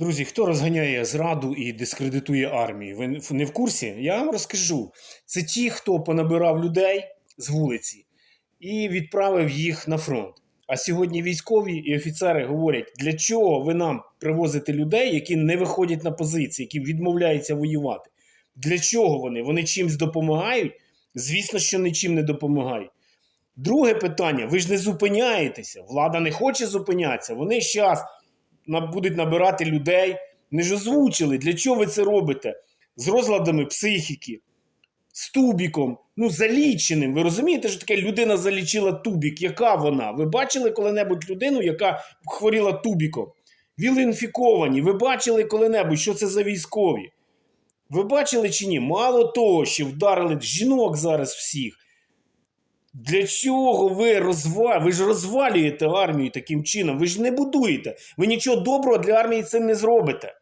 Друзі, хто розганяє зраду і дискредитує армію? Ви не в курсі? Я вам розкажу. Це ті, хто понабирав людей з вулиці і відправив їх на фронт. А сьогодні військові і офіцери говорять, для чого ви нам привозите людей, які не виходять на позиції, які відмовляються воювати. Для чого вони? Вони чимсь допомагають? Звісно, що нічим не допомагають. Друге питання: ви ж не зупиняєтеся. Влада не хоче зупинятися. Вони зараз будуть набирати людей. Не ж озвучили, для чого ви це робите? З розладами психіки, з тубіком, ну заліченим. Ви розумієте, що таке людина залічила тубік? Яка вона? Ви бачили коли-небудь людину, яка хворіла тубіком? Віл-інфіковані. Ви бачили коли-небудь, що це за військові? Ви бачили чи ні? Мало того, що вдарили жінок зараз всіх. Для чого ви розвалюєте? Ви ж розвалюєте армію таким чином? Ви ж не будуєте. Ви нічого доброго для армії цим не зробите.